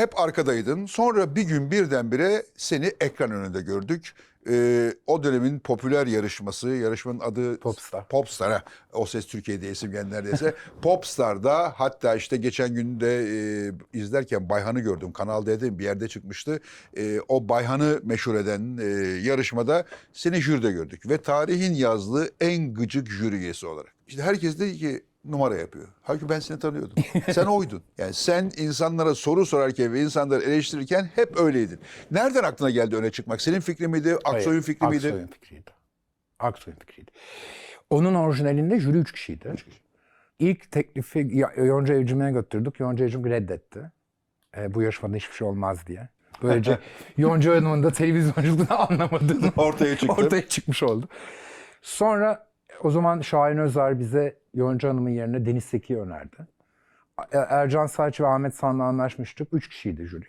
hep arkadaydın. Sonra bir gün birdenbire seni ekran önünde gördük. Ee, o dönemin popüler yarışması, yarışmanın adı Popstar. Popstar. ha. O Ses Türkiye'de geldi neredeyse. Popstar'da hatta işte geçen gün de e, izlerken Bayhan'ı gördüm. Kanal D'de bir yerde çıkmıştı. E, o Bayhan'ı meşhur eden e, yarışmada seni jüride gördük. Ve tarihin yazdığı en gıcık jüri üyesi olarak. İşte herkes dedi ki numara yapıyor. Halbuki ben seni tanıyordum. Sen oydun. Yani sen insanlara soru sorarken ve insanları eleştirirken hep öyleydin. Nereden aklına geldi öne çıkmak? Senin fikrin miydi? Aksoy'un Hayır, fikri miydi? Aksoy'un fikriydi. Aksoy'un fikriydi. Onun orijinalinde jüri üç kişiydi. İlk teklifi Yonca Evcim'e götürdük. Yonca Evcim reddetti. E, bu yarışmada hiçbir şey olmaz diye. Böylece Yonca Hanım'ın da televizyonculuğunu anlamadığını Ortaya çıktı. ortaya çıkmış oldu. Sonra o zaman Şahin Özer bize Yonca Hanım'ın yerine Deniz Seki'yi önerdi. E- Ercan Saç ve Ahmet San'la anlaşmıştık. Üç kişiydi jüri.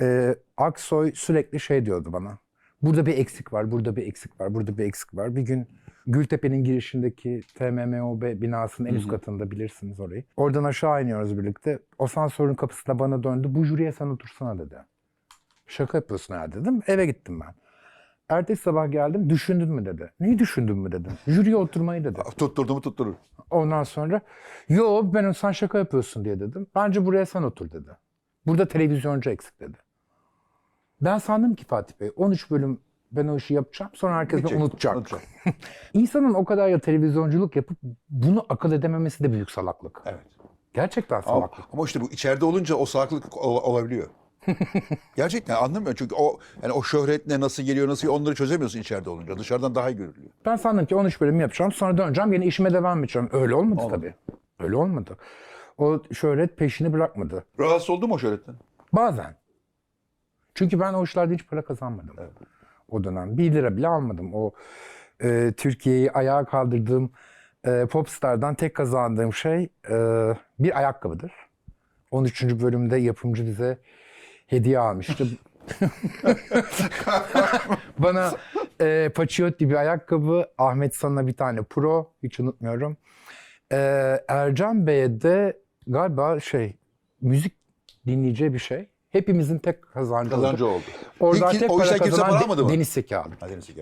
Ee, Aksoy sürekli şey diyordu bana. Burada bir eksik var, burada bir eksik var, burada bir eksik var. Bir gün Gültepe'nin girişindeki TMMOB binasının en üst katında bilirsiniz orayı. Oradan aşağı iniyoruz birlikte. Asansörün kapısında bana döndü. Bu jüriye sen otursana dedi. Şaka yapıyorsun ha dedim. Eve gittim ben. Ertesi sabah geldim. Düşündün mü dedi. Neyi düşündün mü dedim. Jüriye oturmayı dedi. Tutturdu mu tutturur. Ondan sonra yo ben sen şaka yapıyorsun diye dedim. Bence buraya sen otur dedi. Burada televizyoncu eksik dedi. Ben sandım ki Fatih Bey 13 bölüm ben o işi yapacağım sonra herkes Bitecek, unutacak. unutacak. İnsanın o kadar ya televizyonculuk yapıp bunu akıl edememesi de büyük salaklık. Evet. Gerçekten Ama, salaklık. ama işte bu içeride olunca o salaklık ol- olabiliyor. Gerçekten anlamıyorum çünkü o yani o şöhret ne nasıl geliyor nasıl onları çözemiyorsun içeride olunca. Dışarıdan daha iyi görülüyor. Ben sandım ki 13 bölüm yapacağım sonra döneceğim yine işime devam edeceğim. Öyle olmadı tabii. Öyle olmadı. O şöhret peşini bırakmadı. Rahatsız oldun mu o şöhretten? Bazen. Çünkü ben o işlerde hiç para kazanmadım. O dönem. Bir lira bile almadım. O e, Türkiye'yi ayağa kaldırdığım e, Popstar'dan tek kazandığım şey e, bir ayakkabıdır. 13. bölümde yapımcı bize hediye almıştı. Bana e, Paciotti bir ayakkabı, Ahmet San'a bir tane Pro, hiç unutmuyorum. E, Ercan Bey'e de galiba şey, müzik dinleyeceği bir şey. Hepimizin tek kazancı, Kazancı oldu. oldu. Orada Ki- tek o para işten kimse para almadı mı? Deniz Seki aldı. Hadi neyse ki.